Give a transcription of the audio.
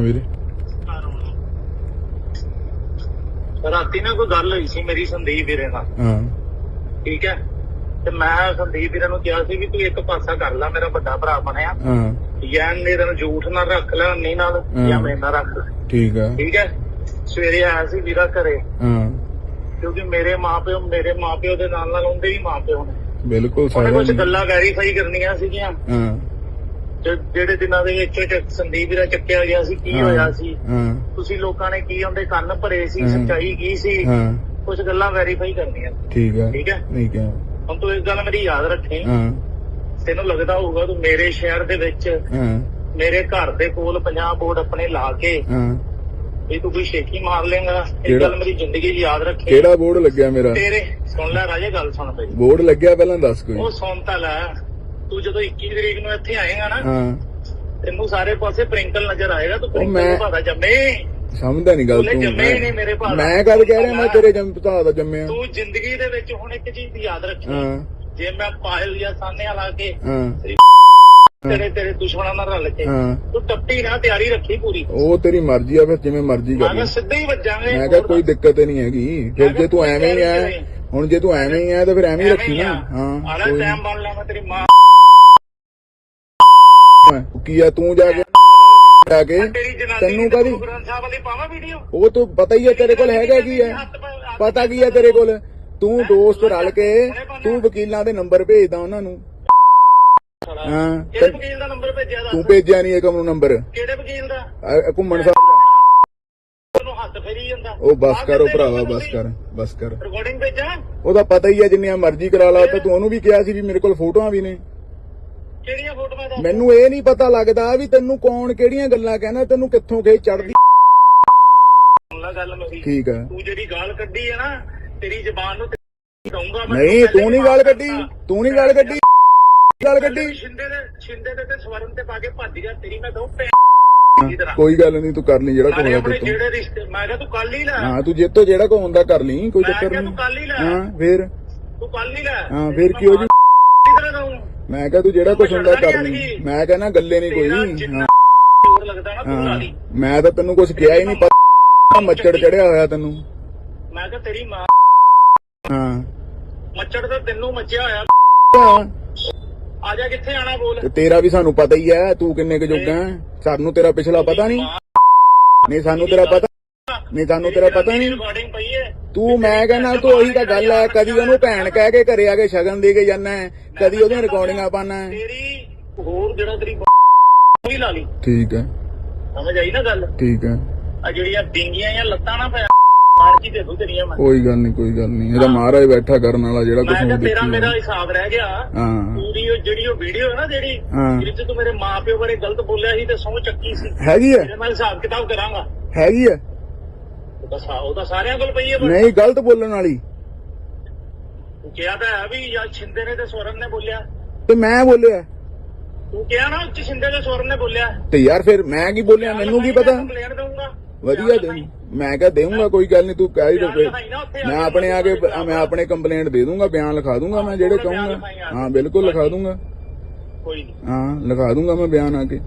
ਹਾਂ ਵੀਰੇ। ਰਾਤੀ ਨਾ ਕੋਈ ਗੱਲ ਹੋਈ ਸੀ ਮੇਰੀ ਸੰਦੀਪ ਵੀਰੇ ਨਾਲ। ਹਾਂ। ਠੀਕ ਹੈ? ਤੇ ਮੈਂ ਸੰਦੀਪ ਵੀਰੇ ਨੂੰ ਕਿਹਾ ਸੀ ਵੀ ਤੂੰ ਇੱਕ ਪਾਸਾ ਕਰ ਲੈ ਮੇਰਾ ਵੱਡਾ ਭਰਾ ਬਣਿਆ। ਹਾਂ। ਜਾਂ ਮੇਰੇ ਨਾਲ ਝੂਠ ਨਾ ਰੱਖ ਲੈ ਨਹੀਂ ਨਾਲ ਜਾਂ। ਮੇਰੇ ਨਾਲ ਰੱਖ ਠੀਕ ਆ। ਠੀਕ ਹੈ? ਸਵੇਰੇ ਆਇਆ ਸੀ ਵੀਰਾ ਘਰੇ। ਹਾਂ। ਕਿਉਂਕਿ ਮੇਰੇ ਮਾਪਿਓ ਮੇਰੇ ਮਾਪਿਓ ਦੇ ਨਾਲ ਨਾਲ ਉਹਦੇ ਵੀ ਮਾਪਿਓ ਨੇ। ਬਿਲਕੁਲ ਉਹਨੇ ਸਾਰਾ ਕੁਝ ਗੱਲਾਂ ਵੈਰੀਫਾਈ ਕਰਨੀਆਂ ਸੀਗੀਆਂ। ਹਾਂ। ਜਿਹੜੇ ਦਿਨਾਂ ਦੇ ਵਿੱਚ ਚ- ਸੰਦੀਪ ਵੀਰਾ ਚੱਕਿਆ ਗਿਆ ਸੀ ਕੀ ਹਾਂ, ਹੋਇਆ ਸੀ? ਹਾਂ। ਤੁਸੀਂ ਲੋਕਾਂ ਨੇ ਕੀ ਉਹਦੇ ਕੰਨ ਭਰੇ ਸੀ। ਸੱਚਾਈ ਕੀ ਸੀ? ਹਾਂ। ਕੁਝ ਗੱਲਾਂ ਵੈਰੀਫਾਈ ਕਰਨੀਆਂ। ਠੀਕ ਆ। ਠੀਕ ਹੈ ਠੀਕ ਆ। ਹੁਣ ਤੂੰ ਇੱਕ ਗੱਲ ਮੇਰੀ ਯਾਦ ਰੱਖੀ। ਹਾਂ। ਤੈਨੂੰ ਲੱਗਦਾ ਹੋਊਗਾ ਤੂੰ ਮੇਰੇ ਸ਼ਹਿਰ ਦੇ ਵਿੱਚ ਹਾਂ। ਮੇਰੇ ਘਰ ਦੇ ਕੋਲ 50 ਬੋਰਡ ਆਪਣੇ ਲਾ ਕੇ ਹਾਂ। ਵੀ ਤੂੰ ਕੋਈ ਸ਼ੇਕੀ ਮਾਰ ਲੇਗਾ ਇਹ? ਗੱਲ ਮੇਰੀ ਜ਼ਿੰਦਗੀ 'ਚ ਯਾਦ ਰੱਖੀ। ਕਿਹੜਾ ਬੋਰਡ ਲੱਗਿਆ ਮੇਰਾ? ਤੇਰੇ ਸੁਣ ਲੈ ਰਾਜੇ ਗੱਲ ਸੁਣ ਬਈ ਬੋਰਡ ਲੱਗਿਆ ਪਹਿਲਾਂ ਦੱਸ ਕੋਈ। ਉਹ ਸੁਣ ਤਾਂ ਲੈ। ਤੂੰ ਜਦੋਂ 21 ਤਰੀਕ ਨੂੰ ਇੱਥੇ ਆਏਗਾ ਨਾ ਹਾਂ। ਤੈਨੂੰ ਸਾਰੇ ਪਾਸੇ ਪ੍ਰਿੰਕਲ ਨਜ਼ਰ ਆਏਗਾ ਤੂੰ ਪ੍ਰਿੰਕਲ ਮੈਂ- ਭਾਦਾ ਜੰਮੇ। ਸਮਝਦਾ ਨਹੀਂ ਗੱਲ ਤੂੰ ਜੰਮੇ ਨਹੀਂ ਮੇਰੇ ਭਾਅ ਦਾ। ਮੈਂ ਕਦ ਕਹਿ ਰਿਹਾ ਮੈਂ ਤੇਰੇ ਜੰਮ ਭਤਾ ਦਾ ਜੰਮਿਆ। ਤੂੰ ਜ਼ਿੰਦਗੀ ਦੇ ਵਿੱਚ ਹੁਣ ਇੱਕ ਚੀਜ਼ ਯਾਦ ਰੱਖੀ। ਹਾਂ। ਜੇ ਮੈਂ ਪਾਇਲ ਜਾਂ ਸਾਨਿਆ ਲਾ ਕੇ ਹਾਂ। ਤੇਰੇ ਤੇਰੇ ਦੁਸ਼ਮਣਾਂ ਨਾਲ ਰਲ ਕੇ ਤੂੰ ਟੱਪੀ ਨਾ ਤਿਆਰੀ ਰੱਖੀ ਪੂਰੀ। ਉਹ ਤੇਰੀ ਮਰਜ਼ੀ ਆ ਫਿਰ ਜਿਵੇਂ ਮਰਜ਼ੀ ਮੈਂ ਕਰ ਲੈ ਸਿੱਧੇ ਹੀ ਵੱਜਾਂਗੇ। ਮੈਂ ਕਿਹਾ ਕੋਈ ਦਿੱਕਤ ਨਹੀਂ ਹੈਗੀ। ਫਿਰ ਜੇ ਤੂੰ ਐਵੇਂ ਹੀ ਆ ਹੁਣ ਜੇ ਤੂੰ ਐਵੇਂ ਹੀ ਆ ਤਾਂ ਫਿਰ ਐਵੇਂ ਹੀ ਰੱਖੀ ਨਾ। ਹਾਂ ਆਲਾ ਟਾਈਮ ਬਣ ਮੈਂ ਤੇਰੀ ਮਾਂ ਕੀ ਆ ਤੂੰ ਜਾ ਕੇ ਜਾ ਕੇ ਤੈਨੂੰ ਦੀ ਕਾਹਦੀ? ਗੁਰੂ ਗ੍ਰੰਥ ਸਾਹਿਬ ਵਾਲੀ ਪਾਵਾਂ ਵੀਡੀਓ ਉਹ ਤੂੰ ਪਤਾ ਹੀ ਹੈ ਤੇਰੇ ਕੋਲ ਹੈਗਾ ਕੀ ਹੈ? ਪਤਾ ਕੀ ਹੈ ਤੇਰੇ ਕੋਲ? ਤੂੰ ਦੋਸਤ ਰਲ ਕੇ ਤੂੰ ਵਕੀਲਾਂ ਦੇ ਨੰਬਰ ਭੇਜਦਾ ਉਹਨਾਂ ਨੂੰ। ਹਾਂ ਵਕੀਲ ਦਾ ਨੰਬਰ ਭੇਜਿਆ ਤੂੰ ਭੇਜਿਆ ਨਹੀਂ ਇੱਕ ਨੂੰ ਨੰਬਰ। ਕਿਹੜੇ ਵਕੀਲ ਦਾ? ਘੁੰਮਣ ਸਾਹਿਬ ਉਹ ਬਸ ਕਰ ਉਹ ਭਰਾਵਾ ਬਸ ਕਰ ਬਸ ਕਰ। ਰਿਕਾਰਡਿੰਗ ਭੇਜਾਂ? ਉਹਦਾ ਪਤਾ ਹੀ ਹੈ ਜਿੰਨੀਆਂ ਮਰਜ਼ੀ ਕਰਾ ਲਾ ਤੇ ਤੂੰ ਉਹਨੂੰ ਵੀ ਕਿਹਾ ਸੀ ਵੀ ਮੇਰੇ ਕੋਲ ਫੋਟੋਆਂ ਵੀ ਨੇ। ਕਿਹੜੀਆਂ ਫੋਟੋਆਂ ਦਾ ਮੈਨੂੰ ਇਹ ਨਹੀਂ ਪਤਾ ਲੱਗਦਾ ਵੀ ਤੈਨੂੰ ਕੌਣ ਕਿਹੜੀਆਂ ਗੱਲਾਂ ਕਹਿੰਦਾ ਤੈਨੂੰ ਕਿੱਥੋਂ ਖੇ ਚੜਦੀ ਗੱਲ ਮੇਰੀ। ਠੀਕ ਆ। ਤੂੰ ਜਿਹੜੀ ਗਾਲ ਕੱਢੀ ਹੈ ਨਾ ਤੇਰੀ ਜ਼ਬਾਨ ਨੂੰ ਤੇ ਦਊਂਗਾ ਮੈਂ ਨਹੀਂ ਤੂੰ ਨਹੀਂ ਗੱਲ ਕੱਢੀ ਤੂੰ ਨਹੀਂ ਗੱਲ ਕੱਢੀ। ਗੱਲ ਕੱਢੀ। ਛਿੰਦੇ ਦੇ ਛਿੰਦੇ ਦੇ ਤੇ ਸਵਰਨ ਤੇ ਪਾ ਕੇ ਭੱਜ ਗਿਆ ਤੇਰੀ ਮੈਂ ਦੀ ਕੋਈ ਗੱਲ ਨਹੀਂ ਤੂੰ ਕਰ ਲਈ ਜਿਹੜਾ ਆਪਣੇ ਤੂੰ। ਜਿਹੜੇ ਰਿਸ਼ਤੇ ਮੈਂ ਕਿਹਾ ਤੂੰ ਕੱਲ ਹੀ ਲੈ। ਹਾਂ ਤੂੰ ਜਿੱਤੋਂ ਜਿਹੜਾ ਕੋ ਹੁੰਦਾ ਕਰ ਲਈ ਕੋਈ ਚੱਕਰ ਨਹੀਂ। ਹੀ ਫੇਰ? ਤੂੰ ਕੱਲ ਹੀ ਲੈ। ਹਾਂ ਫੇਰ ਕੀ ਹੋ ਜੀ? ਕਿਧਰ ਦਊਂ ਮੈਂ ਕਿਹਾ ਤੂੰ ਜਿਹੜਾ ਕੁਛ ਹੁੰਦਾ ਕਰ ਲਈ। ਮੈਂ ਕਹਿੰਦਾ ਗੱਲੇ ਨਹੀਂ ਕੋਈ। ਲੱਗਦਾ ਨਾ ਮੈਂ ਤਾਂ ਤੈਨੂੰ ਕੁਛ ਕਿਹਾ ਹੀ ਨਹੀਂ ਪਤਾ ਮੱਛੜ ਚੜਿਆ ਹੋਇਆ ਤੈਨੂੰ। ਮੈਂ ਕਿਹਾ ਤੇਰੀ ਮਾਂ ਹਾਂ। ਮੱਛੜ ਤਾਂ ਤੈਨੂੰ ਮੱਚਿਆ ਹੋਇਆ। ਹਾਂ, ਆ ਜਾ ਕਿੱਥੇ ਆਣਾ ਬੋਲ। ਤੇ ਤੇਰਾ ਵੀ ਸਾਨੂੰ ਪਤਾ ਹੀ ਹੈ ਤੂੰ ਕਿੰਨੇ ਕੁ ਜੋਗਾ ਹੈ। ਸਾਨੂੰ ਤੇਰਾ ਪਿਛਲਾ ਪਤਾ ਨਹੀਂ। ਨਹੀਂ ਸਾਨੂੰ ਤੇਰਾ ਪਤਾ ਨਹੀਂ ਸਾਨੂੰ ਤੇਰਾ ਪਤਾ ਨਹੀਂ। ਰਿਕਾਰਡਿੰਗ ਪਈ ਹੈ। ਤੂੰ ਮੈਂ ਕਹਿੰਦਾ ਤੂੰ ਉਹੀ ਤਾਂ ਗੱਲ ਹੈ ਕਦੀ ਉਹਨੂੰ ਭੈਣ ਕਹਿ ਕੇ ਘਰੇ ਆ ਕੇ ਸ਼ਗਨ ਦੇ ਕੇ ਜਾਂਦਾ ਕਦੀ ਉਹਦੀਆਂ ਰਿਕਾਰਡਿੰਗਾਂ ਪਾਣਾ ਤੇਰੀ ਹੋਰ ਜਿਹੜਾ ਤੇਰੀ ਵੀ ਲਾ ਲਈ। ਠੀਕ ਹੈ। ਸਮਝ ਆਈ ਨਾ ਗੱਲ? ਠੀਕ ਹੈ। ਆ ਜਿਹੜੀਆਂ ਡਿੰਗੀਆਂ ਜਾਂ ਲੱਤਾਂ ਨਾ ਪਿਆ ਮਾਰ ਕੀ ਦੇ ਦੂ ਤੇਰੀਆਂ ਮੈਂ। ਕੋਈ ਗੱਲ ਨਹੀਂ ਕੋਈ ਗੱਲ ਨਹੀਂ। ਇਹਦਾ ਮਹਾਰਾਜ ਬੈਠਾ ਕਰਨ ਵਾਲਾ ਜਿਹੜਾ ਕੁਝ ਮੈਂ ਹੁਣ ਤੇਰਾ ਮੇਰਾ। ਹਿਸਾਬ ਰਹਿ ਗਿਆ। ਹਾਂ। ਪੂਰੀ ਉਹ ਜਿਹੜੀ ਉਹ ਵੀਡੀਓ ਹੈ ਨਾ ਜਿਹੜੀ ਜਿਹਦੇ ਚ ਤੂੰ ਮੇਰੇ ਮਾਪਿਓ ਬਾਰੇ ਗਲਤ ਬੋਲਿਆ ਸੀ ਤੇ ਸਹੁੰ ਚੱਕੀ ਸੀ। ਹੈਗੀ ਹੈ? ਨਾਲ ਹਿਸਾਬ ਕਿਤਾਬ ਕਰਾਂਗਾ। ਹੈਗੀ ਹੈ? ਉਹ ਤਾਂ ਸਾ- ਉਹ ਤਾਂ ਸਾਰਿਆਂ ਕੋਲ ਪਈ ਹੈ ਪਰ ਨਹੀਂ ਗਲਤ ਬੋਲਣ ਵਾਲੀ। ਕਿਹਾ ਤਾਂ ਹੈ ਵੀ ਜਾਂ ਛਿੰਦੇ ਨੇ ਤੇ ਸਵਰਨ ਨੇ ਬੋਲਿਆ। ਤੇ ਮੈਂ ਬੋਲਿਆ। ਤੂੰ ਕਿਹਾ ਨਾ ਉੱਚ ਛਿੰਦੇ ਤੇ ਸਵਰਨ ਨੇ ਬੋਲਿਆ। ਤੇ ਯਾਰ ਫਿਰ ਮੈਂ ਕੀ ਬੋਲਿਆ ਮੈਨੂੰ ਕੀ ਪਤਾ? ਕੰਪਲੇਂਟ ਦਊਂਗਾ। ਵਧੀਆ ਦੇ ਮੈਂ ਕਿਹਾ ਦੇਊਂਗਾ ਕੋਈ ਗੱਲ ਨਹੀਂ ਤੂੰ ਕਹਿ ਹੀ ਦੇ ਮੈਂ ਆਪਣੇ ਆ ਕੇ ਮੈਂ ਆਪਣੇ ਕੰਪਲੇਂਟ ਦੇ ਦੂੰਗਾ ਬਿਆਨ ਲਿਖਾ ਦੂੰਗਾ ਮੈਂ ਜਿਹੜੇ ਕਹੂੰਗਾ। ਹਾਂ ਬਿਲਕੁਲ ਲਿਖਾ ਦੂੰਗਾ ਕੋਈ ਨਹੀਂ ਹਾਂ ਲਿਖਾ ਦੂੰਗਾ ਮੈਂ ਬਿਆਨ ਆ ਕੇ।